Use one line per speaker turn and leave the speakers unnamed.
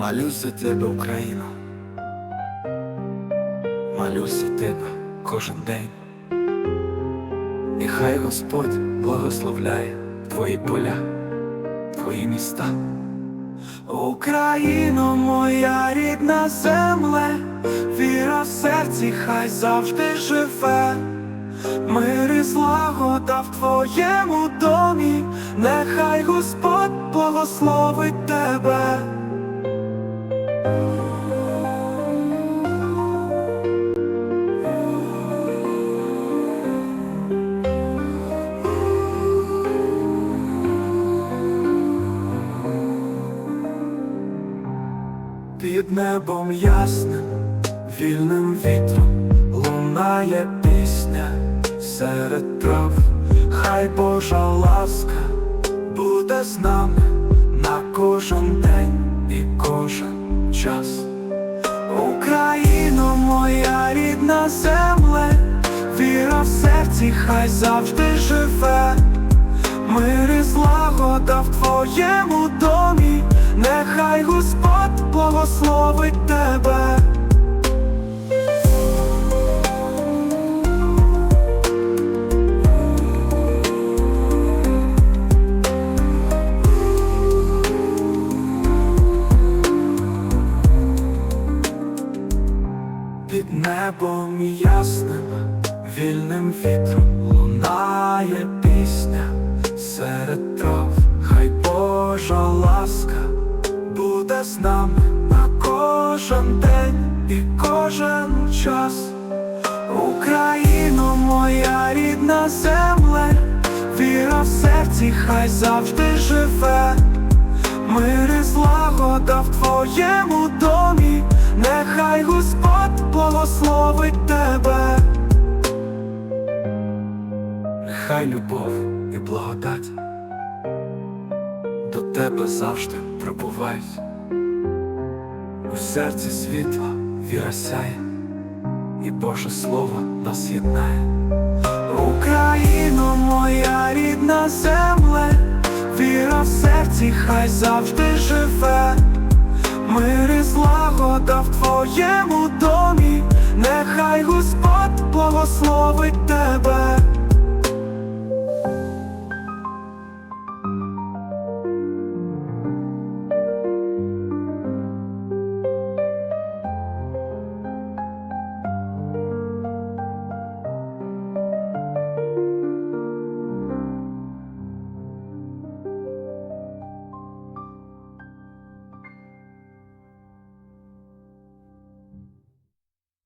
Молюсь за тебе, Україна. Молюсь тебе кожен день. І хай Господь благословляє твої поля, твої міста. Україно, моя рідна земле, віра в серці, хай завжди живе. Мир і злагода в твоєму домі, нехай Господь благословить тебе. Під небом ясним, вільним вітром лунає пісня серед трав, хай Божа ласка буде з нами рідна земле, віра в серці, хай завжди живе. Мир і злагода в твоєму домі, нехай Господь благословить тебе. Під небом ясним, вільним вітром лунає пісня серед трав, хай Божа ласка буде з нами на кожен день і кожен час. Україно, моя рідна земле, віра в серці, хай завжди живе. Мир і злагода в твоєму домі, нехай Господь благословить тебе. Нехай любов і благодать до тебе завжди прибувають. У серці світла віра сяє, і Боже Слово нас єднає. Україно, моя рідна земле, віра в серці, хай завжди живе. Злагода в твоєму домі, нехай Господь благословить тебе.